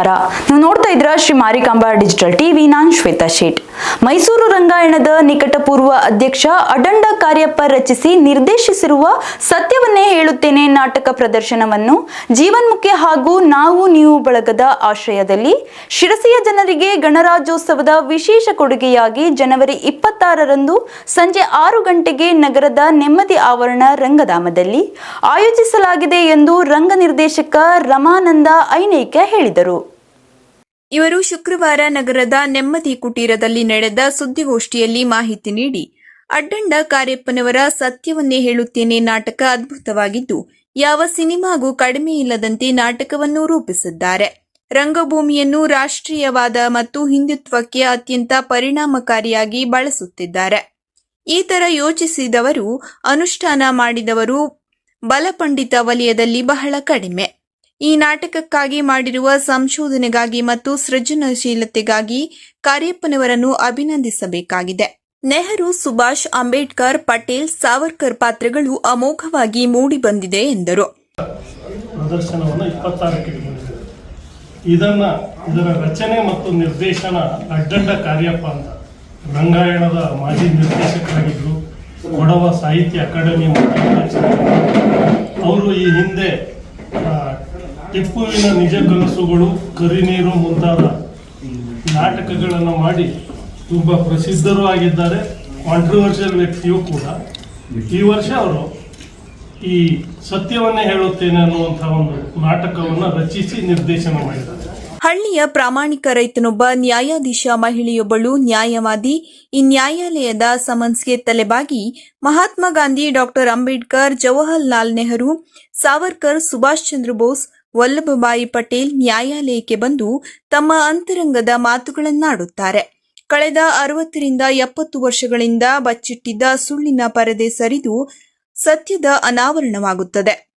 ನಮಸ್ಕಾರ. ನೀವು ನೋಡ್ತಾ ಇದ್ರ ಶ್ರೀ ಮಾರಿಕಾಂಬಾ ಡಿಜಿಟಲ್ ಟಿವಿ. ನಾನ್ ಶ್ವೇತಾ ಶೇಟ್. ಮೈಸೂರು ರಂಗಾಯಣದ ನಿಕಟಪೂರ್ವ ಅಧ್ಯಕ್ಷ ಅಡಂಡ ಕಾರ್ಯಪ್ಪ ರಚಿಸಿ ನಿರ್ದೇಶಿಸಿರುವ ಸತ್ಯವನ್ನೇ ಹೇಳುತ್ತೇನೆ ನಾಟಕ ಪ್ರದರ್ಶನವನ್ನು. ಜೀವನ್ಮುಖಿ ಹಾಗೂ ನಾವು ನೀವು ಬಳಗದ ಆಶ್ರಯದಲ್ಲಿ ಶಿರಸಿಯ ಜನರಿಗೆ ಗಣರಾಜ್ಯೋತ್ಸವದ ವಿಶೇಷ ಕೊಡುಗೆಯಾಗಿ ಜನವರಿ ಇಪ್ಪತ್ತಾರರಂದು ಸಂಜೆ ಆರು ಗಂಟೆಗೆ ನಗರದ ನೆಮ್ಮದಿ ಆವರಣ ರಂಗಧಾಮದಲ್ಲಿ ಆಯೋಜಿಸಲಾಗಿದೆ ಎಂದು ರಂಗ ನಿರ್ದೇಶಕ ರಮಾನಂದ ಐನೈಕ್ಯ ಹೇಳಿದರು. ಇವರು ಶುಕ್ರವಾರ ನಗರದ ನೆಮ್ಮದಿ ಕುಟೀರದಲ್ಲಿ ನಡೆದ ಸುದ್ದಿಗೋಷ್ಠಿಯಲ್ಲಿ ಮಾಹಿತಿ ನೀಡಿ, ಅಡ್ಡಂಡ ಕಾರ್ಯಪ್ಪನವರ ಸತ್ಯವನ್ನೇ ಹೇಳುತ್ತೇನೆ ನಾಟಕ ಅದ್ಭುತವಾಗಿದ್ದು, ಯಾವ ಸಿನಿಮಾಗೂ ಕಡಿಮೆ ಇಲ್ಲದಂತೆ ನಾಟಕವನ್ನು ರೂಪಿಸಿದ್ದಾರೆ. ರಂಗಭೂಮಿಯನ್ನು ರಾಷ್ಟ್ರೀಯವಾದ ಮತ್ತು ಹಿಂದುತ್ವಕ್ಕೆ ಅತ್ಯಂತ ಪರಿಣಾಮಕಾರಿಯಾಗಿ ಬಳಸುತ್ತಿದ್ದಾರೆ. ಈ ತರ ಯೋಚಿಸಿದವರು, ಅನುಷ್ಠಾನ ಮಾಡಿದವರು ಬಲಪಂಡಿತ ವಲಯದಲ್ಲಿ ಬಹಳ ಕಡಿಮೆ. ಈ ನಾಟಕಕ್ಕಾಗಿ ಮಾಡಿರುವ ಸಂಶೋಧನೆಗಾಗಿ ಮತ್ತು ಸೃಜನಶೀಲತೆಗಾಗಿ ಕಾರ್ಯಪ್ಪನವರನ್ನು ಅಭಿನಂದಿಸಬೇಕಾಗಿದೆ. ನೆಹರು, ಸುಭಾಷ್ ಅಂಬೇಡ್ಕರ್, ಪಟೇಲ್, ಸಾವರ್ಕರ್ ಪಾತ್ರಗಳು ಅಮೋಘವಾಗಿ ಮೂಡಿಬಂದಿದೆ ಎಂದರು. ಇದನ್ನ ಇದರ ರಚನೆ ಮತ್ತು ನಿರ್ದೇಶನ ಅಡ್ಡಡ್ಡ ಕಾರ್ಯಪ್ಪ ಅಂತ ರಂಗಾಯಣದ ಮಾಜಿ ನಿರ್ದೇಶಕರಾಗಿದ್ದರು ಕೊಡವ ಸಾಹಿತ್ಯ ಅಕಾಡೆಮಿ. ಅವರು ಈ ಹಿಂದೆ ಟಿಪ್ಪುವಿನ ನಿಜ ಕನಸುಗಳು ಕರಿನೀರು ಮುಂತಾದ ನಾಟಕಗಳನ್ನು ಮಾಡಿ ತುಂಬ ಪ್ರಸಿದ್ಧರೂ ಆಗಿದ್ದಾರೆ. ಕಾಂಟ್ರವರ್ಷಿಯಲ್ ವ್ಯಕ್ತಿಯೂ ಕೂಡ. ಈ ವರ್ಷ ಅವರು ಈ ಸತ್ಯವನ್ನೇ ಹೇಳುತ್ತೇನೆ ಅನ್ನುವಂತಹ ಒಂದು ನಾಟಕವನ್ನು ರಚಿಸಿ ನಿರ್ದೇಶನ ಮಾಡಿದ್ದಾರೆ. ಹಳ್ಳಿಯ ಪ್ರಾಮಾಣಿಕ ರೈತನೊಬ್ಬ ನ್ಯಾಯಾಧೀಶ ಮಹಿಳೆಯೊಬ್ಬಳು ನ್ಯಾಯವಾದಿ. ಈ ನ್ಯಾಯಾಲಯದ ಸಮನ್ಸ್ಗೆ ತಲೆಬಾಗಿ ಮಹಾತ್ಮ ಗಾಂಧಿ ಡಾಕ್ಟರ್ ಅಂಬೇಡ್ಕರ್, ಜವಾಹರ್ಲಾಲ್ ನೆಹರು, ಸಾವರ್ಕರ್, ಸುಭಾಷ್ ಚಂದ್ರ ಬೋಸ್ ವಲ್ಲಭಭಾಯಿ ಪಟೇಲ್ ನ್ಯಾಯಾಲಯಕ್ಕೆ ಬಂದು ತಮ್ಮ ಅಂತರಂಗದ ಮಾತುಗಳನ್ನಾಡುತ್ತಾರೆ. ಕಳೆದ ಅರವತ್ತರಿಂದ ಎಪ್ಪತ್ತು ವರ್ಷಗಳಿಂದ ಬಚ್ಚಿಟ್ಟಿದ್ದ ಸುಳ್ಳಿನ ಪರದೆ ಸರಿದು ಸತ್ಯದ ಅನಾವರಣವಾಗುತ್ತದೆ.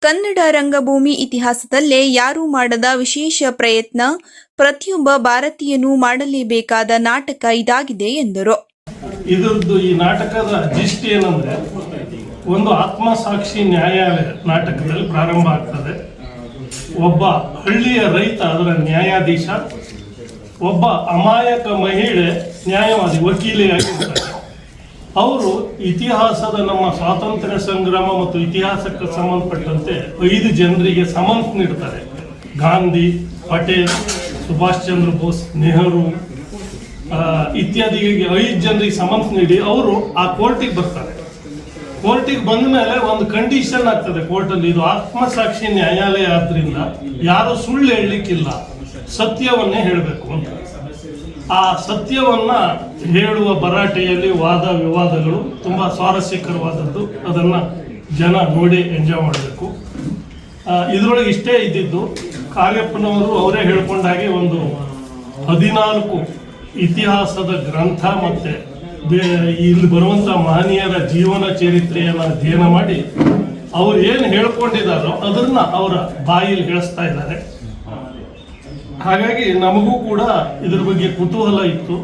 ಕನ್ನಡ ರಂಗಭೂಮಿ ಇತಿಹಾಸದಲ್ಲೇ ಯಾರೂ ಮಾಡದ ವಿಶೇಷ ಪ್ರಯತ್ನ ಪ್ರತಿಯೊಬ್ಬ ಭಾರತೀಯನೂ ಮಾಡಲೇಬೇಕಾದ ನಾಟಕ ಇದಾಗಿದೆ ಎಂದರು. ಇದರದ್ದು ಈ ನಾಟಕದ ಏನಂದ್ರೆ, ಒಂದು ಆತ್ಮಸಾಕ್ಷಿ ನ್ಯಾಯಾಲಯ ನಾಟಕದಲ್ಲಿ ಪ್ರಾರಂಭ ಆಗ್ತದೆ. ಒಬ್ಬ ಹಳ್ಳಿಯ ರೈತ ಅದರ ನ್ಯಾಯಾಧೀಶ ಒಬ್ಬ ಅಮಾಯಕ ಮಹಿಳೆ ನ್ಯಾಯವಾದಿ ವಕೀಲೆಯಾಗಿರ್ತಾರೆ ಅವರು ಇತಿಹಾಸದ ನಮ್ಮ ಸ್ವಾತಂತ್ರ್ಯ ಸಂಗ್ರಾಮ ಮತ್ತು ಇತಿಹಾಸಕ್ಕೆ ಸಂಬಂಧಪಟ್ಟಂತೆ ಐದು ಜನರಿಗೆ ಸಮನ್ಸ್ ನೀಡ್ತಾರೆ. ಗಾಂಧಿ ಪಟೇಲ್ ಸುಭಾಷ್ ಚಂದ್ರ ಬೋಸ್ ನೆಹರು ಆ, ಇತ್ಯಾದಿಗೆ ಐದು ಜನರಿಗೆ ಸಮನ್ಸ್ ನೀಡಿ ಅವರು ಆ ಕೋರ್ಟಿಗೆ ಬರ್ತಾರೆ. ಕೋರ್ಟಿಗೆ ಬಂದ ಮೇಲೆ ಒಂದು ಕಂಡೀಷನ್ ಆಗ್ತದೆ. ಕೋರ್ಟಲ್ಲಿ ಇದು ಆತ್ಮಸಾಕ್ಷಿ ನ್ಯಾಯಾಲಯ ಆದ್ರಿಂದ ಯಾರು ಸುಳ್ಳು ಹೇಳಲಿಕ್ಕಿಲ್ಲ. ಸತ್ಯವನ್ನೇ ಹೇಳಬೇಕು ಅಂತ. ಆ ಸತ್ಯವನ್ನ ಹೇಳುವ ಭರಾಟೆಯಲ್ಲಿ ವಾದ ವಿವಾದಗಳು ತುಂಬಾ ಸ್ವಾರಸ್ಯಕರವಾದದ್ದು. ಅದನ್ನ ಜನ ನೋಡಿ ಎಂಜಾಯ್ ಮಾಡಬೇಕು. ಇದರೊಳಗೆ ಇಷ್ಟೇ ಇದ್ದಿದ್ದು, ಕಾರ್ಯಪ್ಪನವರು ಅವರೇ ಹೇಳ್ಕೊಂಡಾಗೆ ಒಂದು ಹದಿನಾಲ್ಕು ಇತಿಹಾಸದ ಗ್ರಂಥ ಮತ್ತೆ ಇಲ್ಲಿ ಬರುವಂತ ಮಹನೀಯರ ಜೀವನ ಚರಿತ್ರೆಯನ್ನು ಅಧ್ಯಯನ ಮಾಡಿ ಅವ್ರು ಏನು ಹೇಳ್ಕೊಂಡಿದ್ದಾರೋ ಅದನ್ನ ಅವರ ಬಾಯಿಲಿ ಹೇಳಿಸ್ತಾ ಇದ್ದಾರೆ. ಹಾಗಾಗಿ ನಮಗೂ ಕೂಡ ಇದ್ರ ಬಗ್ಗೆ ಕುತೂಹಲ ಇತ್ತು.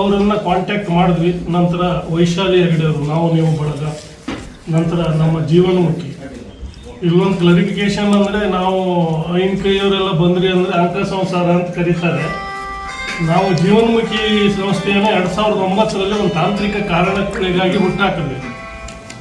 ಅವರನ್ನು ಕಾಂಟ್ಯಾಕ್ಟ್ ಮಾಡಿದ್ವಿ. ನಂತರ ವೈಶಾಲಿ ಹೆಗಡೆಯವರು, ನಾವು ನೀವು ಬಳಗ. ನಂತರ ನಮ್ಮ ಜೀವನಮುಖಿ. ಇಲ್ಲೊಂದು ಕ್ಲಾರಿಫಿಕೇಶನ್ ಅಂದ್ರೆ ನಾವು ಐನ್ ಕೈಯವರೆಲ್ಲ ಬಂದ್ರಿ ಅಂದ್ರೆ ಅಂಕ ಸಂಸಾರ ಅಂತ ಕರೀತಾರೆ. ನಾವು ಜೀವನ್ಮುಖಿ ಸಂಸ್ಥೆಯನ್ನು ಎರಡ್ ಸಾವಿರದ ಒಂಬತ್ತರಲ್ಲಿ ಒಂದು ತಾಂತ್ರಿಕ ಕಾರಣಗಳಿಗಾಗಿ ಹುಟ್ಟಾಕಿದ್ವಿ.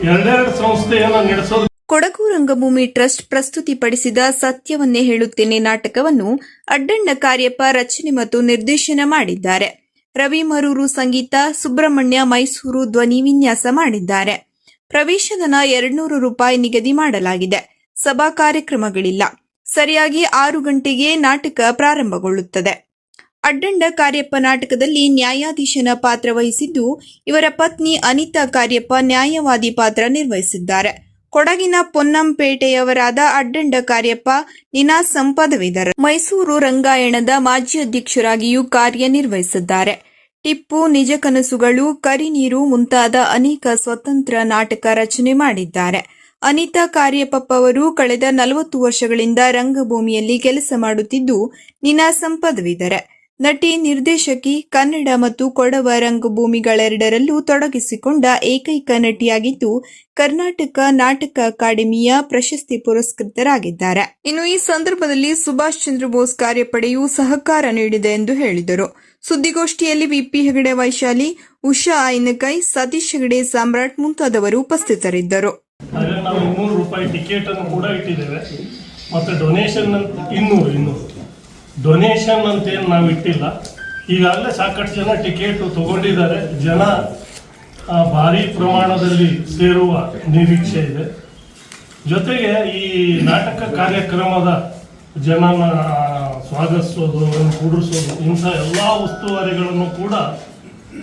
ಎರಡೆರಡು ಸಂಸ್ಥೆಯನ್ನು ನಡೆಸೋದು ಕೊಡಗು ರಂಗಭೂಮಿ ಟ್ರಸ್ಟ್ ಪ್ರಸ್ತುತಿಪಡಿಸಿದ ಸತ್ಯವನ್ನೇ ಹೇಳುತ್ತೇನೆ ನಾಟಕವನ್ನು ಅಡ್ಡಣ್ಣ ಕಾರ್ಯಪ್ಪ ರಚನೆ ಮತ್ತು ನಿರ್ದೇಶನ ಮಾಡಿದ್ದಾರೆ. ರವಿ ಮರೂರು ಸಂಗೀತ, ಸುಬ್ರಹ್ಮಣ್ಯ ಮೈಸೂರು ಧ್ವನಿ ವಿನ್ಯಾಸ ಮಾಡಿದ್ದಾರೆ. ಪ್ರವೇಶಧನ ಎರಡ್ನೂರು ರೂಪಾಯಿ ನಿಗದಿ ಮಾಡಲಾಗಿದೆ. ಸಭಾ ಕಾರ್ಯಕ್ರಮಗಳಿಲ್ಲ. ಸರಿಯಾಗಿ ಆರು ಗಂಟೆಗೆ ನಾಟಕ ಪ್ರಾರಂಭಗೊಳ್ಳುತ್ತದೆ. ಅಡ್ಡಂಡ ಕಾರ್ಯಪ್ಪ ನಾಟಕದಲ್ಲಿ ನ್ಯಾಯಾಧೀಶನ ಪಾತ್ರ ವಹಿಸಿದ್ದು, ಇವರ ಪತ್ನಿ ಅನಿತಾ ಕಾರ್ಯಪ್ಪ ನ್ಯಾಯವಾದಿ ಪಾತ್ರ ನಿರ್ವಹಿಸಿದ್ದಾರೆ. ಕೊಡಗಿನ ಪೊನ್ನಂಪೇಟೆಯವರಾದ ಅಡ್ಡಂಡ ಕಾರ್ಯಪ್ಪ ನಿನಾ ಸಂಪದವಿದರ ಮೈಸೂರು ರಂಗಾಯಣದ ಮಾಜಿ ಅಧ್ಯಕ್ಷರಾಗಿಯೂ ಕಾರ್ಯನಿರ್ವಹಿಸಿದ್ದಾರೆ. ಟಿಪ್ಪು, ನಿಜ ಕನಸುಗಳು ಕರಿನೀರು ಮುಂತಾದ ಅನೇಕ ಸ್ವತಂತ್ರ ನಾಟಕ ರಚನೆ ಮಾಡಿದ್ದಾರೆ. ಅನಿತಾ ಕಾರ್ಯಪ್ಪ ಅವರು ಕಳೆದ ನಲವತ್ತು ವರ್ಷಗಳಿಂದ ರಂಗಭೂಮಿಯಲ್ಲಿ ಕೆಲಸ ಮಾಡುತ್ತಿದ್ದು, ನಿನಾ ಪದವೀಧರೆ ನಟಿ ನಿರ್ದೇಶಕಿ ಕನ್ನಡ ಮತ್ತು ಕೊಡವ ರಂಗಭೂಮಿಗಳೆರಡರಲ್ಲೂ ತೊಡಗಿಸಿಕೊಂಡ ಏಕೈಕ ನಟಿಯಾಗಿದ್ದು ಕರ್ನಾಟಕ ನಾಟಕ ಅಕಾಡೆಮಿಯ ಪ್ರಶಸ್ತಿ ಪುರಸ್ಕೃತರಾಗಿದ್ದಾರೆ. ಇನ್ನು ಈ ಸಂದರ್ಭದಲ್ಲಿ ಸುಭಾಷ್ ಚಂದ್ರ ಬೋಸ್ ಕಾರ್ಯಪಡೆಯು ಸಹಕಾರ ನೀಡಿದೆ ಎಂದು ಹೇಳಿದರು. ಸುದ್ದಿಗೋಷ್ಠಿಯಲ್ಲಿ ವಿಪಿ ಹೆಗಡೆ ವೈಶಾಲಿ, ಉಷಾ ಐನಕೈ, ಸತೀಶ್ ಹೆಗಡೆ ಸಾಮ್ರಾಟ್ ಮುಂತಾದವರು ಉಪಸ್ಥಿತರಿದ್ದರು. ಮತ್ತೆ ಡೊನೇಷನ್ ಇನ್ನೂರು ಇನ್ನೂರು. ಡೊನೇಷನ್ ಅಂತ ಏನು ನಾವು ಇಟ್ಟಿಲ್ಲ. ಈಗಾಗಲೇ ಸಾಕಷ್ಟು ಜನ ಟಿಕೆಟ್ ತಗೊಂಡಿದ್ದಾರೆ. ಜನ ಭಾರಿ ಪ್ರಮಾಣದಲ್ಲಿ ಸೇರುವ ನಿರೀಕ್ಷೆ ಇದೆ. ಜೊತೆಗೆ ಈ ನಾಟಕ ಕಾರ್ಯಕ್ರಮದ ಜನನ ಸ್ವಾಗತಿಸೋದು ಅವರನ್ನು ಕೂಡಿಸೋದು, ಇಂಥ ಎಲ್ಲ ಉಸ್ತುವಾರಿಗಳನ್ನು ಕೂಡ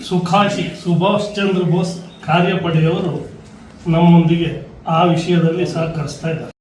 ಸುಖಾಶಿ ಸುಭಾಷ್ ಚಂದ್ರ ಬೋಸ್ ಕಾರ್ಯಪಡೆಯವರು ನಮ್ಮೊಂದಿಗೆ ಆ ವಿಷಯದಲ್ಲಿ ಸಹಕರಿಸ್ತಾ ಇದ್ದಾರೆ.